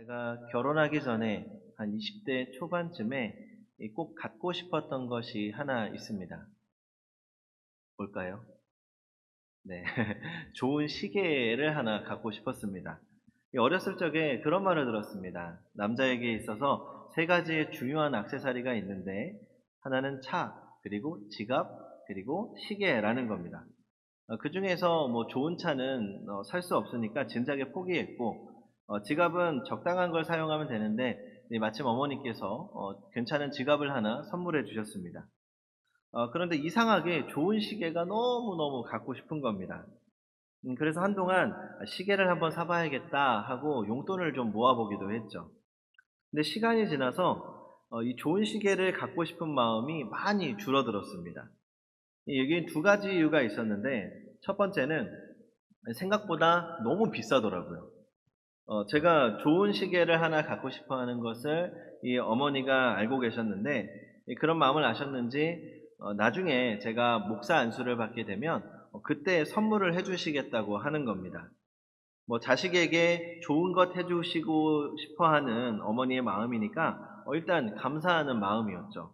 제가 결혼하기 전에 한 20대 초반쯤에 이꼭 갖고 싶었던 것이 하나 있습니다. 뭘까요? 네. 좋은 시계를 하나 갖고 싶었습니다. 이 어렸을 적에 그런 말을 들었습니다. 남자에게 있어서 세 가지의 중요한 액세서리가 있는데 하나는 차, 그리고 지갑, 그리고 시계라는 겁니다. 그 중에서 뭐 좋은 차는 살 수 없으니까 진작에 포기했고 어, 지갑은 적당한 걸 사용하면 되는데 네, 마침 어머니께서 어, 괜찮은 지갑을 하나 선물해 주셨습니다. 어, 그런데 이상하게 좋은 시계가 너무너무 갖고 싶은 겁니다. 음, 그래서 한동안 시계를 한번 사봐야겠다 하고 용돈을 좀 모아보기도 했죠. 근데 시간이 지나서 어, 이 좋은 시계를 갖고 싶은 마음이 많이 줄어들었습니다. 여기엔 두 가지 이유가 있었는데 첫 번째는 생각보다 너무 비싸더라고요. 어, 제가 좋은 시계를 하나 갖고 싶어 하는 것을 이 어머니가 알고 계셨는데 이 그런 마음을 아셨는지 어, 나중에 제가 목사 안수를 받게 되면 어, 그때 선물을 해주시겠다고 하는 겁니다. 뭐 자식에게 좋은 것 해주시고 싶어 하는 어머니의 마음이니까 어, 일단 감사하는 마음이었죠.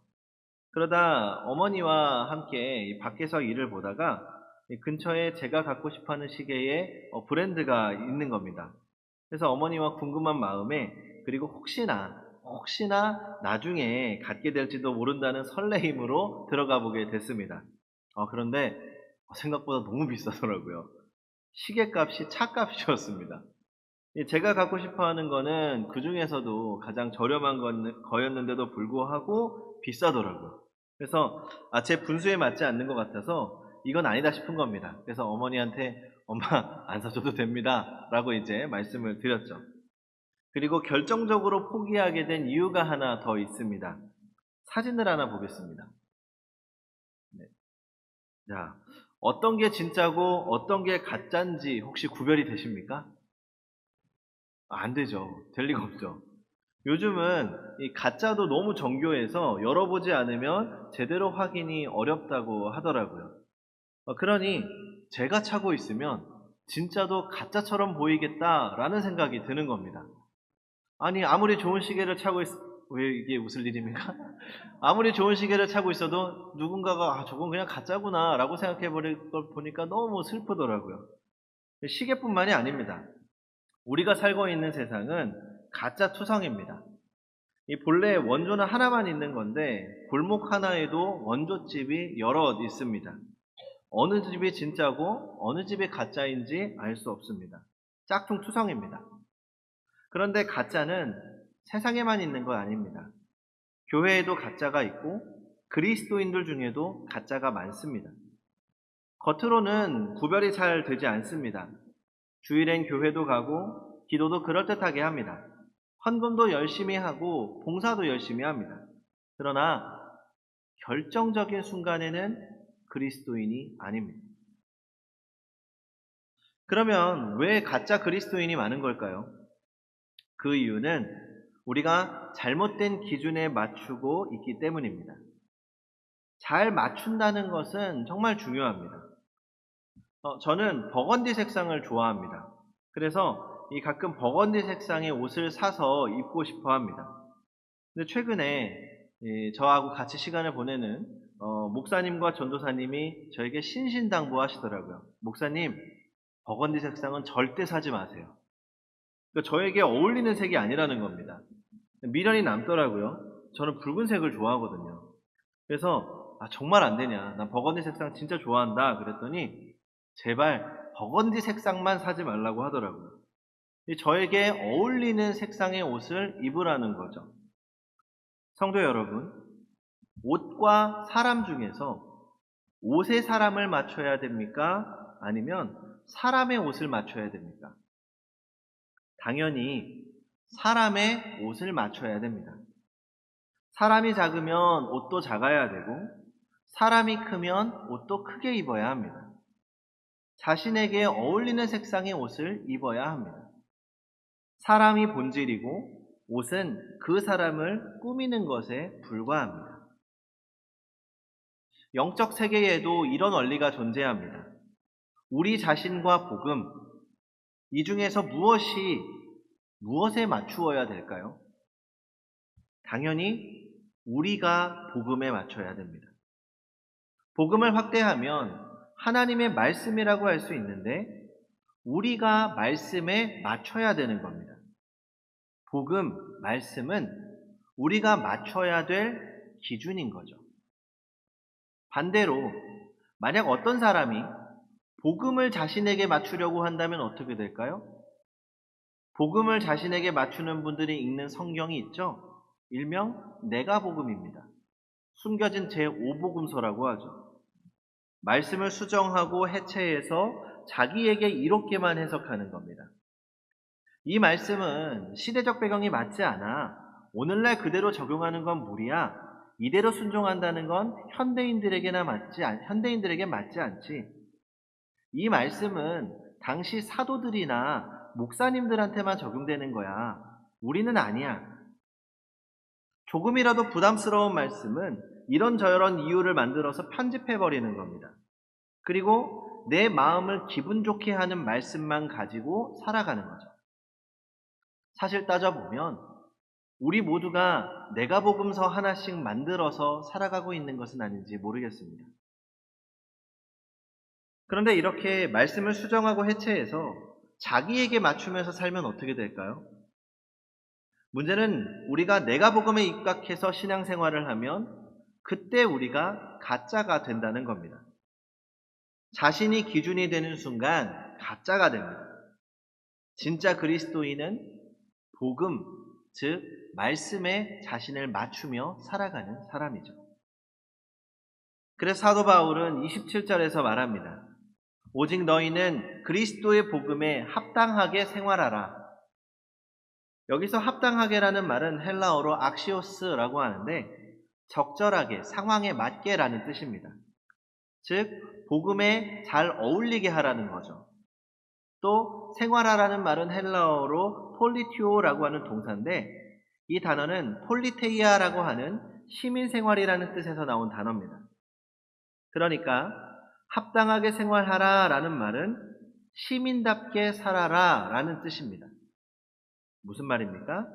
그러다 어머니와 함께 이 밖에서 일을 보다가 이 근처에 제가 갖고 싶어 하는 시계에 어, 브랜드가 있는 겁니다. 그래서 어머니와 궁금한 마음에 그리고 혹시나 혹시나 나중에 갖게 될지도 모른다는 설레임으로 들어가 보게 됐습니다. 어, 그런데 생각보다 너무 비싸더라고요. 시계값이 차값이었습니다. 제가 갖고 싶어 하는 거는 그 중에서도 가장 저렴한 건- 거였는데도 불구하고 비싸더라고요. 그래서 아, 제 분수에 맞지 않는 것 같아서 이건 아니다 싶은 겁니다. 그래서 어머니한테 엄마 안 사줘도 됩니다. 라고 이제 말씀을 드렸죠. 그리고 결정적으로 포기하게 된 이유가 하나 더 있습니다. 사진을 하나 보겠습니다. 네. 자, 어떤 게 진짜고 어떤 게 가짜인지 혹시 구별이 되십니까? 아, 안 되죠. 될 리가 없죠. 요즘은 이 가짜도 너무 정교해서 열어보지 않으면 제대로 확인이 어렵다고 하더라고요. 어, 그러니 제가 차고 있으면 진짜도 가짜처럼 보이겠다라는 생각이 드는 겁니다. 아니 아무리 좋은 시계를 차고 있... 왜 이게 웃을 일입니까? 아무리 좋은 시계를 차고 있어도 누군가가 아, 저건 그냥 가짜구나 라고 생각해 버릴 걸 보니까 너무 슬프더라고요. 시계뿐만이 아닙니다. 우리가 살고 있는 세상은 가짜 투성입니다. 이 본래 원조는 하나만 있는 건데 골목 하나에도 원조집이 여럿 있습니다. 어느 집이 진짜고 어느 집이 가짜인지 알 수 없습니다. 짝퉁 투성입니다. 그런데 가짜는 세상에만 있는 거 아닙니다. 교회에도 가짜가 있고 그리스도인들 중에도 가짜가 많습니다. 겉으로는 구별이 잘 되지 않습니다. 주일엔 교회도 가고 기도도 그럴듯하게 합니다. 헌금도 열심히 하고 봉사도 열심히 합니다. 그러나 결정적인 순간에는 그리스도인이 아닙니다. 그러면 왜 가짜 그리스도인이 많은 걸까요? 그 이유는 우리가 잘못된 기준에 맞추고 있기 때문입니다. 잘 맞춘다는 것은 정말 중요합니다. 어, 저는 버건디 색상을 좋아합니다. 그래서 이 가끔 버건디 색상의 옷을 사서 입고 싶어 합니다. 근데 최근에 이 저하고 같이 시간을 보내는 어, 목사님과 전도사님이 저에게 신신당부하시더라고요. 목사님, 버건디 색상은 절대 사지 마세요. 그러니까 저에게 어울리는 색이 아니라는 겁니다. 미련이 남더라고요. 저는 붉은색을 좋아하거든요. 그래서 아, 정말 안 되냐. 난 버건디 색상 진짜 좋아한다. 그랬더니 제발 버건디 색상만 사지 말라고 하더라고요. 저에게 어울리는 색상의 옷을 입으라는 거죠. 성도 여러분, 옷과 사람 중에서 옷의 사람을 맞춰야 됩니까? 아니면 사람의 옷을 맞춰야 됩니까? 당연히 사람의 옷을 맞춰야 됩니다. 사람이 작으면 옷도 작아야 되고, 사람이 크면 옷도 크게 입어야 합니다. 자신에게 어울리는 색상의 옷을 입어야 합니다. 사람이 본질이고, 옷은 그 사람을 꾸미는 것에 불과합니다. 영적 세계에도 이런 원리가 존재합니다. 우리 자신과 복음, 이 중에서 무엇이 무엇에 맞추어야 될까요? 당연히 우리가 복음에 맞춰야 됩니다. 복음을 확대하면 하나님의 말씀이라고 할 수 있는데 우리가 말씀에 맞춰야 되는 겁니다. 복음, 말씀은 우리가 맞춰야 될 기준인 거죠. 반대로 만약 어떤 사람이 복음을 자신에게 맞추려고 한다면 어떻게 될까요? 복음을 자신에게 맞추는 분들이 읽는 성경이 있죠? 일명 내가 복음입니다. 숨겨진 제5복음서라고 하죠. 말씀을 수정하고 해체해서 자기에게 이롭게만 해석하는 겁니다. 이 말씀은 시대적 배경이 맞지 않아 오늘날 그대로 적용하는 건 무리야. 이대로 순종한다는 건 현대인들에게나 맞지 않, 현대인들에게 맞지 않지. 이 말씀은 당시 사도들이나 목사님들한테만 적용되는 거야. 우리는 아니야. 조금이라도 부담스러운 말씀은 이런저런 이유를 만들어서 편집해버리는 겁니다. 그리고 내 마음을 기분 좋게 하는 말씀만 가지고 살아가는 거죠. 사실 따져보면 우리 모두가 내가 복음서 하나씩 만들어서 살아가고 있는 것은 아닌지 모르겠습니다. 그런데 이렇게 말씀을 수정하고 해체해서 자기에게 맞추면서 살면 어떻게 될까요? 문제는 우리가 내가 복음에 입각해서 신앙생활을 하면 그때 우리가 가짜가 된다는 겁니다. 자신이 기준이 되는 순간 가짜가 됩니다. 진짜 그리스도인은 복음, 즉 말씀에 자신을 맞추며 살아가는 사람이죠. 그래서 사도 바울은 27절에서 말합니다. 오직 너희는 그리스도의 복음에 합당하게 생활하라. 여기서 합당하게라는 말은 헬라어로 악시오스라고 하는데 적절하게 상황에 맞게라는 뜻입니다. 즉 복음에 잘 어울리게 하라는 거죠. 또 생활하라는 말은 헬라어로 폴리티오라고 하는 동사인데 이 단어는 폴리테이아라고 하는 시민생활이라는 뜻에서 나온 단어입니다. 그러니까 합당하게 생활하라 라는 말은 시민답게 살아라 라는 뜻입니다. 무슨 말입니까?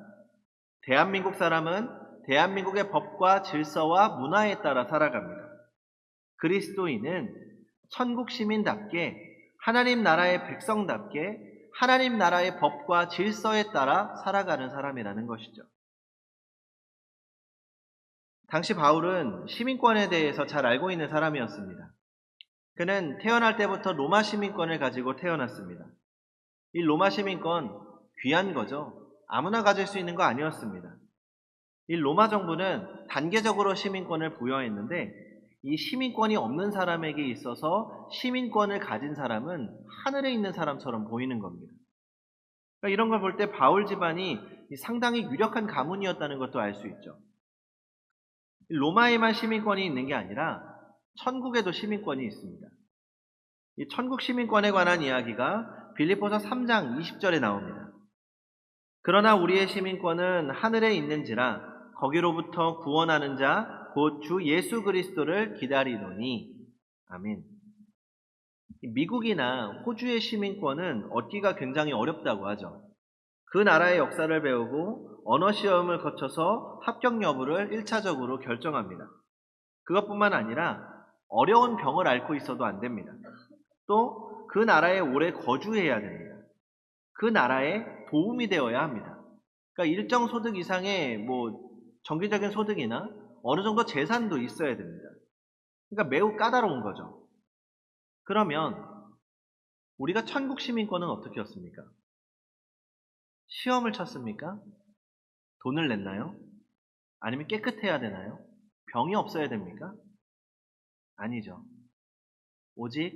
대한민국 사람은 대한민국의 법과 질서와 문화에 따라 살아갑니다. 그리스도인은 천국 시민답게 하나님 나라의 백성답게 하나님 나라의 법과 질서에 따라 살아가는 사람이라는 것이죠. 당시 바울은 시민권에 대해서 잘 알고 있는 사람이었습니다. 그는 태어날 때부터 로마 시민권을 가지고 태어났습니다. 이 로마 시민권 귀한 거죠. 아무나 가질 수 있는 거 아니었습니다. 이 로마 정부는 단계적으로 시민권을 부여했는데 이 시민권이 없는 사람에게 있어서 시민권을 가진 사람은 하늘에 있는 사람처럼 보이는 겁니다. 그러니까 이런 걸 볼 때 바울 집안이 상당히 유력한 가문이었다는 것도 알 수 있죠. 로마에만 시민권이 있는 게 아니라 천국에도 시민권이 있습니다. 이 천국 시민권에 관한 이야기가 빌립보서 3장 20절에 나옵니다. 그러나 우리의 시민권은 하늘에 있는지라 거기로부터 구원하는 자 곧 주 예수 그리스도를 기다리노니 아멘. 미국이나 호주의 시민권은 얻기가 굉장히 어렵다고 하죠. 그 나라의 역사를 배우고 언어 시험을 거쳐서 합격 여부를 1차적으로 결정합니다. 그것뿐만 아니라 어려운 병을 앓고 있어도 안 됩니다. 또 그 나라에 오래 거주해야 됩니다. 그 나라에 도움이 되어야 합니다. 그러니까 일정 소득 이상의 뭐 정기적인 소득이나 어느 정도 재산도 있어야 됩니다. 그러니까 매우 까다로운 거죠. 그러면 우리가 천국 시민권은 어떻게 였습니까? 시험을 쳤습니까? 돈을 냈나요? 아니면 깨끗해야 되나요? 병이 없어야 됩니까? 아니죠. 오직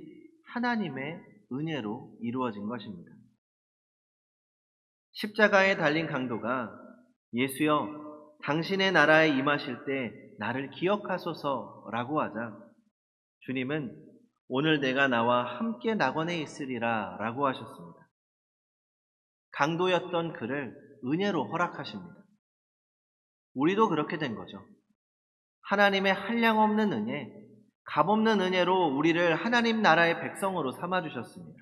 하나님의 은혜로 이루어진 것입니다. 십자가에 달린 강도가 예수여 당신의 나라에 임하실 때 나를 기억하소서라고 하자 주님은 오늘 내가 나와 함께 낙원에 있으리라 라고 하셨습니다. 강도였던 그를 은혜로 허락하십니다. 우리도 그렇게 된 거죠. 하나님의 한량없는 은혜, 값없는 은혜로 우리를 하나님 나라의 백성으로 삼아주셨습니다.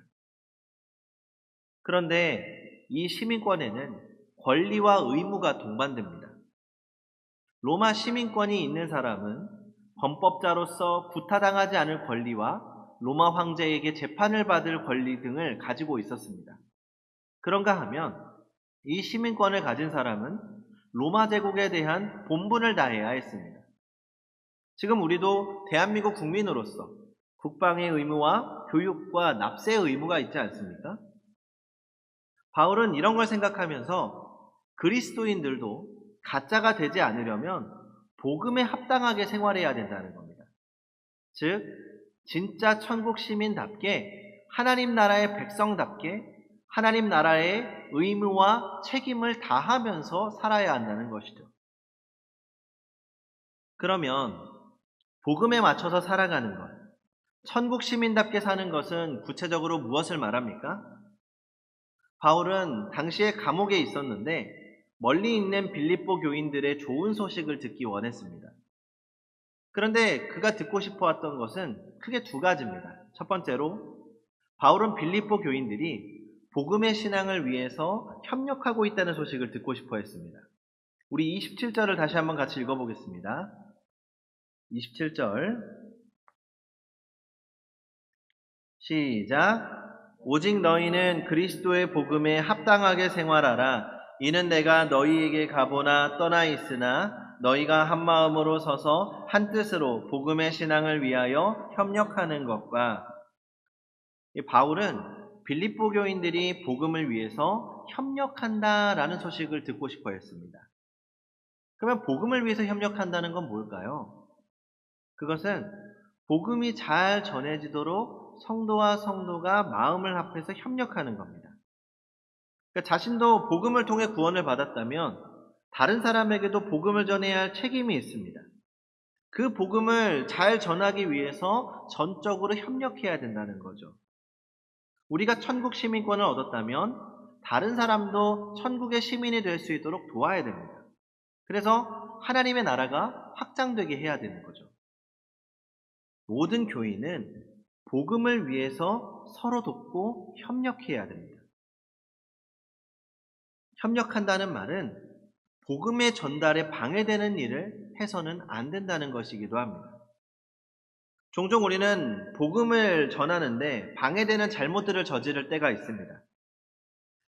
그런데 이 시민권에는 권리와 의무가 동반됩니다. 로마 시민권이 있는 사람은 범법자로서 구타당하지 않을 권리와 로마 황제에게 재판을 받을 권리 등을 가지고 있었습니다. 그런가 하면 이 시민권을 가진 사람은 로마 제국에 대한 본분을 다해야 했습니다. 지금 우리도 대한민국 국민으로서 국방의 의무와 교육과 납세의 의무가 있지 않습니까? 바울은 이런 걸 생각하면서 그리스도인들도 가짜가 되지 않으려면 복음에 합당하게 생활해야 된다는 겁니다. 즉, 진짜 천국 시민답게 하나님 나라의 백성답게 하나님 나라의 의무와 책임을 다하면서 살아야 한다는 것이죠. 그러면 복음에 맞춰서 살아가는 것, 천국 시민답게 사는 것은 구체적으로 무엇을 말합니까? 바울은 당시에 감옥에 있었는데 멀리 있는 빌립보 교인들의 좋은 소식을 듣기 원했습니다. 그런데 그가 듣고 싶어 했던 것은 크게 두 가지입니다. 첫 번째로 바울은 빌립보 교인들이 복음의 신앙을 위해서 협력하고 있다는 소식을 듣고 싶어 했습니다. 우리 27절을 다시 한번 같이 읽어보겠습니다. 27절 시작 오직 너희는 그리스도의 복음에 합당하게 생활하라 이는 내가 너희에게 가보나 떠나 있으나 너희가 한 마음으로 서서 한 뜻으로 복음의 신앙을 위하여 협력하는 것과 바울은 빌립보 교인들이 복음을 위해서 협력한다라는 소식을 듣고 싶어 했습니다. 그러면 복음을 위해서 협력한다는 건 뭘까요? 그것은 복음이 잘 전해지도록 성도와 성도가 마음을 합해서 협력하는 겁니다. 그러니까 자신도 복음을 통해 구원을 받았다면 다른 사람에게도 복음을 전해야 할 책임이 있습니다. 그 복음을 잘 전하기 위해서 전적으로 협력해야 된다는 거죠. 우리가 천국 시민권을 얻었다면 다른 사람도 천국의 시민이 될 수 있도록 도와야 됩니다. 그래서 하나님의 나라가 확장되게 해야 되는 거죠. 모든 교인은 복음을 위해서 서로 돕고 협력해야 됩니다. 협력한다는 말은 복음의 전달에 방해되는 일을 해서는 안 된다는 것이기도 합니다. 종종 우리는 복음을 전하는데 방해되는 잘못들을 저지를 때가 있습니다.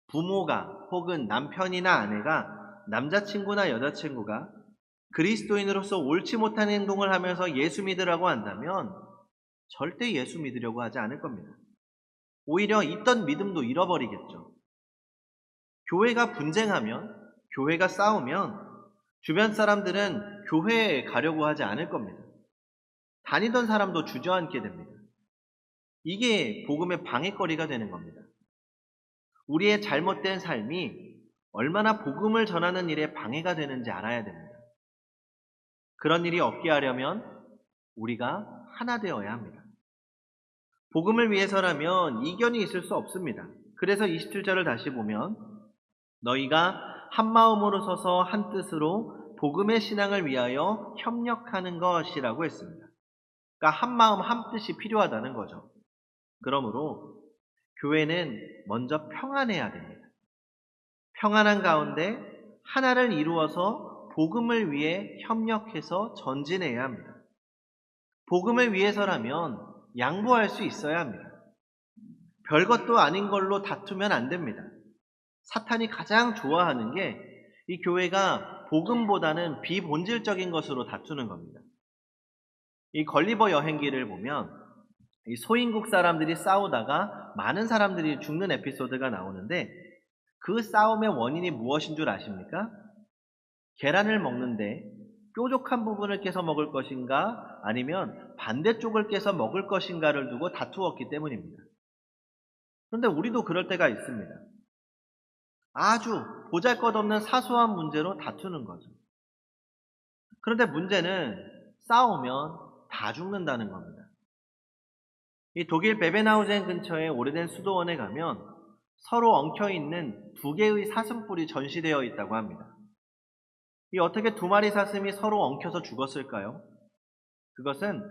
부모가 혹은 남편이나 아내가 남자친구나 여자친구가 그리스도인으로서 옳지 못한 행동을 하면서 예수 믿으라고 한다면 절대 예수 믿으려고 하지 않을 겁니다. 오히려 있던 믿음도 잃어버리겠죠. 교회가 분쟁하면, 교회가 싸우면 주변 사람들은 교회에 가려고 하지 않을 겁니다. 다니던 사람도 주저앉게 됩니다. 이게 복음의 방해거리가 되는 겁니다. 우리의 잘못된 삶이 얼마나 복음을 전하는 일에 방해가 되는지 알아야 됩니다. 그런 일이 없게 하려면 우리가 하나 되어야 합니다. 복음을 위해서라면 이견이 있을 수 없습니다. 그래서 27절을 다시 보면 너희가 한 마음으로 서서 한 뜻으로 복음의 신앙을 위하여 협력하는 것이라고 했습니다. 그러니까 한 마음 한 뜻이 필요하다는 거죠. 그러므로 교회는 먼저 평안해야 됩니다. 평안한 가운데 하나를 이루어서 복음을 위해 협력해서 전진해야 합니다. 복음을 위해서라면 양보할 수 있어야 합니다. 별것도 아닌 걸로 다투면 안 됩니다. 사탄이 가장 좋아하는 게 이 교회가 복음보다는 비본질적인 것으로 다투는 겁니다. 이 걸리버 여행기를 보면 이 소인국 사람들이 싸우다가 많은 사람들이 죽는 에피소드가 나오는데 그 싸움의 원인이 무엇인 줄 아십니까? 계란을 먹는데 뾰족한 부분을 깨서 먹을 것인가 아니면 반대쪽을 깨서 먹을 것인가를 두고 다투었기 때문입니다. 그런데 우리도 그럴 때가 있습니다. 아주 보잘 것 없는 사소한 문제로 다투는 거죠. 그런데 문제는 싸우면 다 죽는다는 겁니다. 이 독일 베베나우젠 근처에 오래된 수도원에 가면 서로 엉켜 있는 두 개의 사슴뿔이 전시되어 있다고 합니다. 이 어떻게 두 마리 사슴이 서로 엉켜서 죽었을까요? 그것은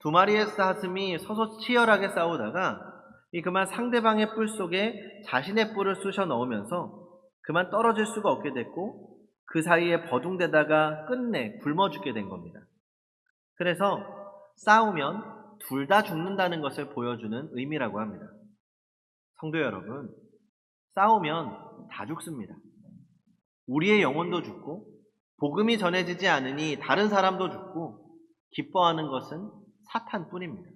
두 마리의 사슴이 서서 치열하게 싸우다가 이 그만 상대방의 뿔 속에 자신의 뿔을 쑤셔 넣으면서 그만 떨어질 수가 없게 됐고 그 사이에 버둥대다가 끝내 굶어 죽게 된 겁니다. 그래서 싸우면 둘 다 죽는다는 것을 보여주는 의미라고 합니다. 성도 여러분, 싸우면 다 죽습니다. 우리의 영혼도 죽고 복음이 전해지지 않으니 다른 사람도 죽고 기뻐하는 것은 사탄뿐입니다.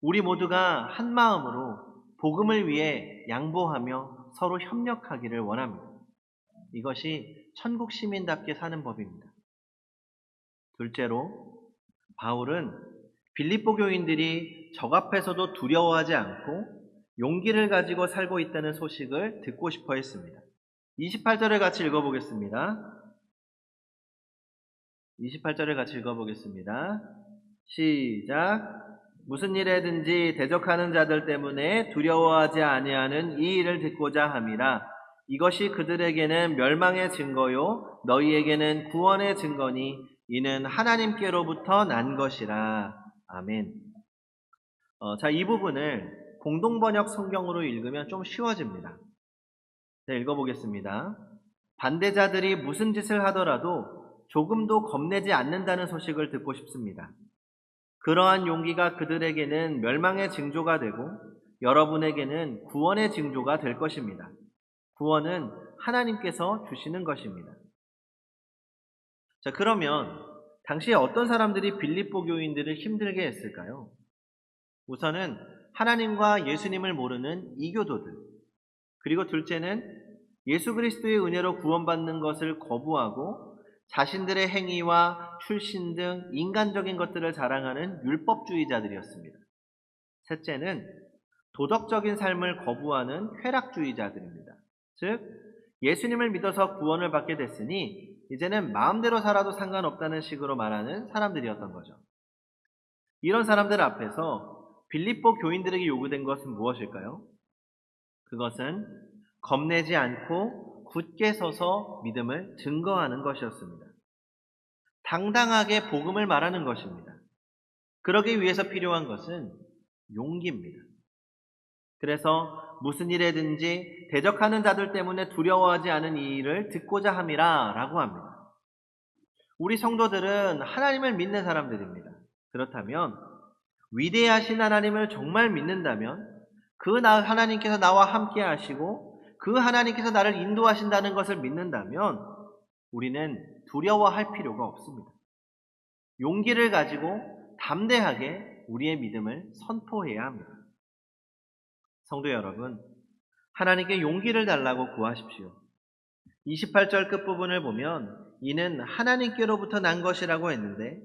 우리 모두가 한 마음으로 복음을 위해 양보하며 서로 협력하기를 원합니다. 이것이 천국 시민답게 사는 법입니다. 둘째로 바울은 빌립보 교인들이 적 앞에서도 두려워하지 않고 용기를 가지고 살고 있다는 소식을 듣고 싶어 했습니다. 28절을 같이 읽어보겠습니다. 28절을 같이 읽어보겠습니다. 시작. 무슨 일에든지 대적하는 자들 때문에 두려워하지 아니하는 이 일을 듣고자 함이라. 이것이 그들에게는 멸망의 증거요 너희에게는 구원의 증거니 이는 하나님께로부터 난 것이라. 아멘. 어, 자, 이 부분을 공동 번역 성경으로 읽으면 좀 쉬워집니다. 네, 읽어보겠습니다. 반대자들이 무슨 짓을 하더라도 조금도 겁내지 않는다는 소식을 듣고 싶습니다. 그러한 용기가 그들에게는 멸망의 징조가 되고 여러분에게는 구원의 징조가 될 것입니다. 구원은 하나님께서 주시는 것입니다. 자, 그러면 당시에 어떤 사람들이 빌립보 교인들을 힘들게 했을까요? 우선은 하나님과 예수님을 모르는 이교도들. 그리고 둘째는 예수 그리스도의 은혜로 구원받는 것을 거부하고 자신들의 행위와 출신 등 인간적인 것들을 자랑하는 율법주의자들이었습니다. 셋째는 도덕적인 삶을 거부하는 쾌락주의자들입니다. 즉, 예수님을 믿어서 구원을 받게 됐으니 이제는 마음대로 살아도 상관없다는 식으로 말하는 사람들이었던 거죠. 이런 사람들 앞에서 빌립보 교인들에게 요구된 것은 무엇일까요? 그것은 겁내지 않고 굳게 서서 믿음을 증거하는 것이었습니다. 당당하게 복음을 말하는 것입니다. 그러기 위해서 필요한 것은 용기입니다. 그래서 무슨 일에든지 대적하는 자들 때문에 두려워하지 않은 이 일을 듣고자 함이라 라고 합니다. 우리 성도들은 하나님을 믿는 사람들입니다. 그렇다면 위대하신 하나님을 정말 믿는다면 그 하나님께서 나와 함께 하시고 그 하나님께서 나를 인도하신다는 것을 믿는다면 우리는 두려워할 필요가 없습니다. 용기를 가지고 담대하게 우리의 믿음을 선포해야 합니다. 성도 여러분, 하나님께 용기를 달라고 구하십시오. 28절 끝부분을 보면 이는 하나님께로부터 난 것이라고 했는데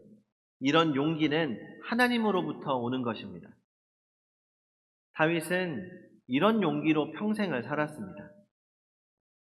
이런 용기는 하나님으로부터 오는 것입니다. 다윗은 이런 용기로 평생을 살았습니다.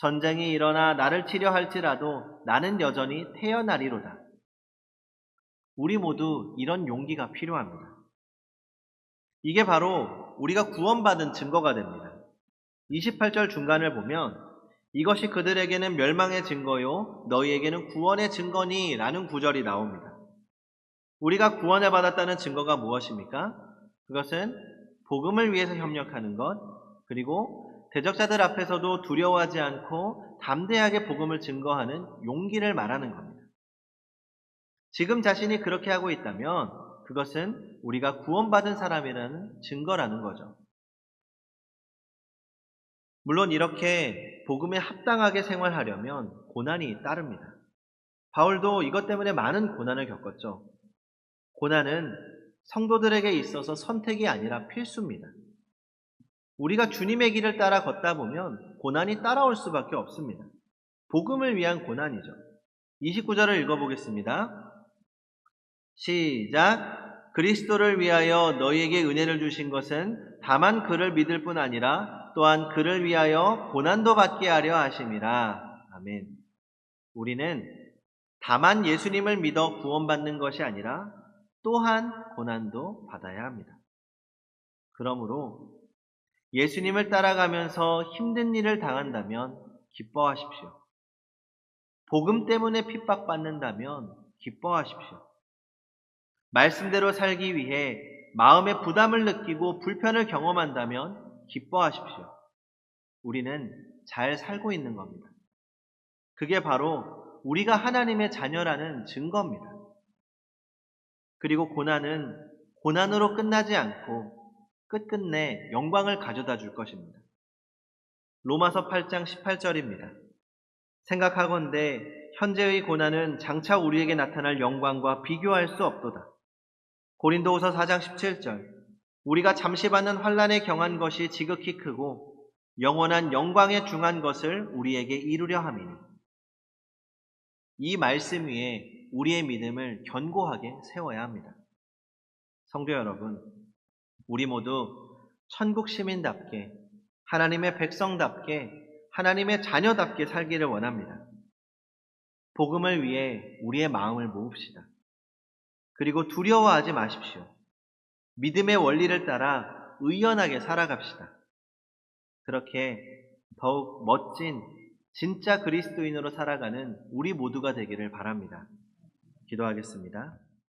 전쟁이 일어나 나를 치려 할지라도 나는 여전히 태어나리로다. 우리 모두 이런 용기가 필요합니다. 이게 바로 우리가 구원받은 증거가 됩니다. 28절 중간을 보면 이것이 그들에게는 멸망의 증거요 너희에게는 구원의 증거니 라는 구절이 나옵니다. 우리가 구원을 받았다는 증거가 무엇입니까? 그것은 복음을 위해서 협력하는 것, 그리고 대적자들 앞에서도 두려워하지 않고 담대하게 복음을 증거하는 용기를 말하는 겁니다. 지금 자신이 그렇게 하고 있다면 그것은 우리가 구원받은 사람이라는 증거라는 거죠. 물론 이렇게 복음에 합당하게 생활하려면 고난이 따릅니다. 바울도 이것 때문에 많은 고난을 겪었죠. 고난은 성도들에게 있어서 선택이 아니라 필수입니다. 우리가 주님의 길을 따라 걷다 보면 고난이 따라올 수밖에 없습니다. 복음을 위한 고난이죠. 29절을 읽어보겠습니다. 시작. 그리스도를 위하여 너희에게 은혜를 주신 것은 다만 그를 믿을 뿐 아니라 또한 그를 위하여 고난도 받게 하려 하심이라. 아멘. 우리는 다만 예수님을 믿어 구원받는 것이 아니라 또한 고난도 받아야 합니다. 그러므로 예수님을 따라가면서 힘든 일을 당한다면 기뻐하십시오. 복음 때문에 핍박받는다면 기뻐하십시오. 말씀대로 살기 위해 마음의 부담을 느끼고 불편을 경험한다면 기뻐하십시오. 우리는 잘 살고 있는 겁니다. 그게 바로 우리가 하나님의 자녀라는 증거입니다. 그리고 고난은 고난으로 끝나지 않고 끝끝내 영광을 가져다 줄 것입니다. 로마서 8장 18절입니다. 생각하건대 현재의 고난은 장차 우리에게 나타날 영광과 비교할 수 없도다. 고린도후서 4장 17절 우리가 잠시 받는 환란에 경한 것이 지극히 크고 영원한 영광에 중한 것을 우리에게 이루려 함이니 이 말씀 위에 우리의 믿음을 견고하게 세워야 합니다. 성도 여러분, 우리 모두 천국 시민답게 하나님의 백성답게 하나님의 자녀답게 살기를 원합니다. 복음을 위해 우리의 마음을 모읍시다. 그리고 두려워하지 마십시오. 믿음의 원리를 따라 의연하게 살아갑시다. 그렇게 더욱 멋진 진짜 그리스도인으로 살아가는 우리 모두가 되기를 바랍니다. 기도하겠습니다.